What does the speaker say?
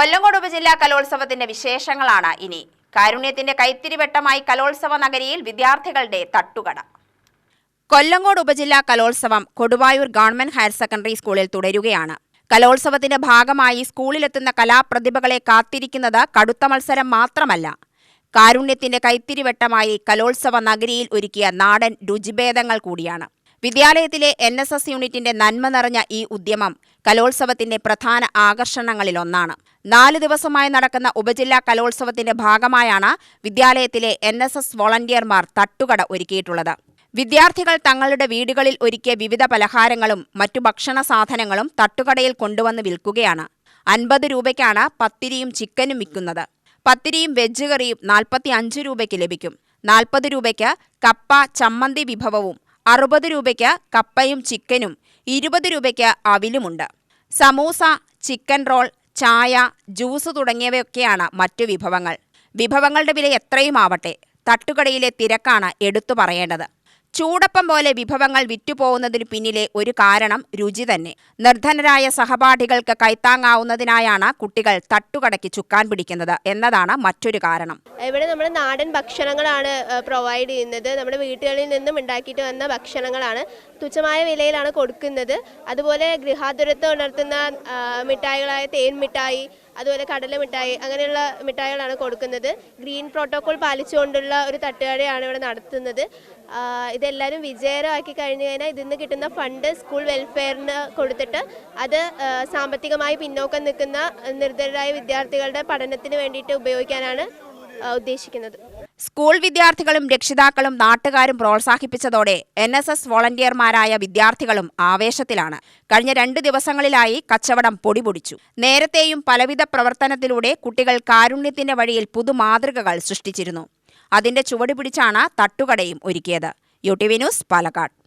കൊല്ലങ്കോട് ഉപജില്ലാ കലോത്സവത്തിന്റെ വിശേഷങ്ങളാണ് ഇനി. കാരുണ്യത്തിന്റെ കൈത്തിരിവട്ടമായി കലോത്സവ നഗരിയിൽ വിദ്യാർത്ഥികളുടെ തട്ടുകട. കൊല്ലങ്കോട് ഉപജില്ലാ കലോത്സവം കൊടുവായൂർ ഗവൺമെന്റ് ഹയർ സെക്കൻഡറി സ്കൂളിൽ തുടരുകയാണ്. കലോത്സവത്തിന്റെ ഭാഗമായി സ്കൂളിലെത്തുന്ന കലാപ്രതിഭകളെ കാത്തിരിക്കുന്നത് കടുത്ത മത്സരം മാത്രമല്ല. കാരുണ്യത്തിന്റെ കൈത്തിരിവട്ടമായി കലോത്സവ നഗരിയിൽ ഒരുക്കിയ നാടൻ രുചിഭേദങ്ങൾ കൂടിയാണ്. വിദ്യാലയത്തിലെ എൻ എസ് എസ് യൂണിറ്റിന്റെ നന്മ നിറഞ്ഞ ഈ ഉദ്യമം കലോത്സവത്തിന്റെ പ്രധാന ആകർഷണങ്ങളിലൊന്നാണ്. നാല് ദിവസമായി നടക്കുന്ന ഉപജില്ലാ കലോത്സവത്തിന്റെ ഭാഗമായാണ് വിദ്യാലയത്തിലെ എൻ എസ് എസ് വോളണ്ടിയർമാർ തട്ടുകട ഒരുക്കിയിട്ടുള്ളത്. വിദ്യാർത്ഥികൾ തങ്ങളുടെ വീടുകളിൽ ഒരുക്കിയ വിവിധ പലഹാരങ്ങളും മറ്റു ഭക്ഷണ സാധനങ്ങളും തട്ടുകടയിൽ കൊണ്ടുവന്ന് വിൽക്കുകയാണ്. അൻപത് രൂപയ്ക്കാണ് പത്തിരിയും ചിക്കനും വിൽക്കുന്നത്. പത്തിരിയും വെജ് കറിയും നാൽപ്പത്തി അഞ്ച് രൂപയ്ക്ക് ലഭിക്കും. നാൽപ്പത് രൂപയ്ക്ക് കപ്പ ചമ്മന്തി വിഭവവും അറുപത് രൂപയ്ക്ക് കപ്പയും ചിക്കനും ഇരുപത് രൂപയ്ക്ക് അവിലുമുണ്ട്. സമൂസ ചിക്കൻ റോൾ ചായ ജ്യൂസ് തുടങ്ങിയവയൊക്കെയാണ് മറ്റു വിഭവങ്ങൾ. വിഭവങ്ങളുടെ വില എത്രയുമാവട്ടെ തട്ടുകടയിലെ തിരക്കാണ് എടുത്തു പറയേണ്ടത്. ചൂടപ്പം പോലെ വിഭവങ്ങൾ വിറ്റുപോകുന്നതിന് പിന്നിലെ ഒരു കാരണം രുചി തന്നെ. നിർധനരായ സഹപാഠികൾക്ക് കൈത്താങ്ങാവുന്നതിനായാണ് കുട്ടികൾ തട്ടുകടയ്ക്ക് ചുക്കാൻ പിടിക്കുന്നത് എന്നതാണ് മറ്റൊരു കാരണം. ഇവിടെ നമ്മൾ നാടൻ ഭക്ഷണങ്ങളാണ് പ്രൊവൈഡ് ചെയ്യുന്നത്. നമ്മുടെ വീടുകളിൽ നിന്നും ഉണ്ടാക്കിയിട്ട് വന്ന ഭക്ഷണങ്ങളാണ് തുച്ഛമായ വിലയിലാണ് കൊടുക്കുന്നത്. അതുപോലെ ഗൃഹാതുരത്വം ഉണർത്തുന്ന മിഠായികളായ തേൻ മിഠായി അതുപോലെ കടല മിഠായി അങ്ങനെയുള്ള മിഠായികളാണ് കൊടുക്കുന്നത്. ഗ്രീൻ പ്രോട്ടോകോൾ പാലിച്ചുകൊണ്ടുള്ള ഒരു തട്ടുകടയാണ് ഇവിടെ നടത്തുന്നത്. ഇതെല്ലാവരും വിജയകരമാക്കി കഴിഞ്ഞു കഴിഞ്ഞാൽ ഇതിൽ നിന്ന് കിട്ടുന്ന ഫണ്ട് സ്കൂൾ വെൽഫെയറിന് കൊടുത്തിട്ട് അത് സാമ്പത്തികമായി പിന്നോക്കം നിൽക്കുന്ന നിർദ്ധരായ വിദ്യാർത്ഥികളുടെ പഠനത്തിന് വേണ്ടിയിട്ട് ഉപയോഗിക്കാനാണ് ഉദ്ദേശിക്കുന്നത്. സ്കൂൾ വിദ്യാർത്ഥികളും രക്ഷിതാക്കളും നാട്ടുകാരും പ്രോത്സാഹിപ്പിച്ചതോടെ എൻ എസ് എസ് വോളണ്ടിയർമാരായ വിദ്യാർത്ഥികളും ആവേശത്തിലാണ്. കഴിഞ്ഞ രണ്ട് ദിവസങ്ങളിലായി കച്ചവടം പൊടിപൊടിച്ചു. നേരത്തെയും പലവിധ പ്രവർത്തനത്തിലൂടെ കുട്ടികൾ കാരുണ്യത്തിന്റെ വഴിയിൽ പുതുമാതൃകകൾ സൃഷ്ടിച്ചിരുന്നു. അതിന്റെ ചുവടുപിടിച്ചാണ് തട്ടുകടയും ഒരുക്കിയത്. U T V news Palakkad.